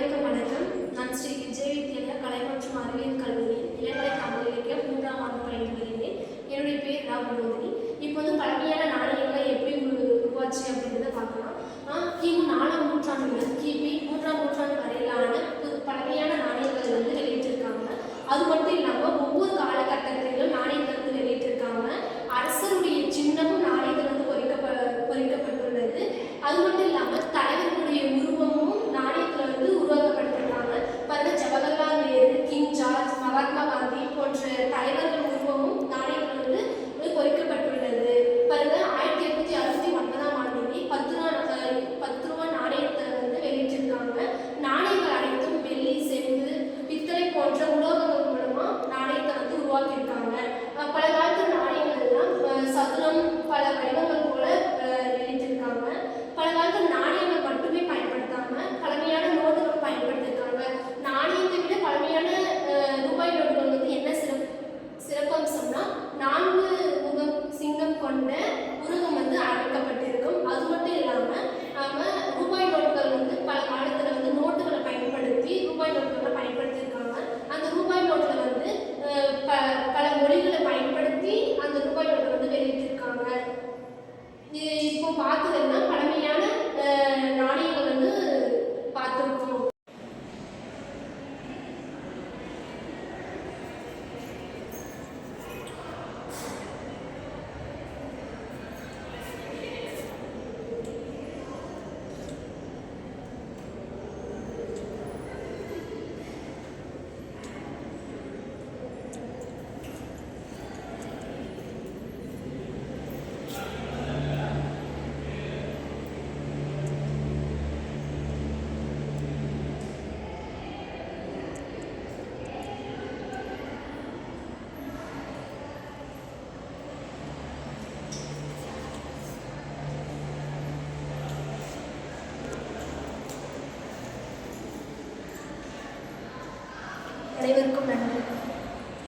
அனைவருக்கும் வணக்கம் நான் ஸ்ரீ விஜய் வித்யா கலை மற்றும் அறிவியல் கல்லூரியில் இளங்கலை தமிழ் இலக்கியம் மூன்றாம் ஆண்டு பயின்று வருகிறேன். என்னுடைய பேர் ராகுல் மோதினி இப்போது பழமையான நாணயங்களை எப்படி உருவாச்சு அப்படின்றத பார்க்கலாம். நான் கிமு நாலாம் நூற்றாண்டு முதல் கிபி மூன்றாம் நூற்றாண்டு வரையிலான பழமையான நாணயங்கள் வந்து வெளியிட்டிருக்காங்க. அது மட்டும் இல்லாமல் ஒவ்வொரு காலகட்டத்திலும் நாணயங்கள் வந்து வெளியிட்டிருக்காங்க. அரசருடைய சின்னமும் நாணயங்கள் வந்து பொறிக்கப்ப பொறிக்கப்பட்டுள்ளது. அது மட்டும் அனைவருக்கும் நன்றி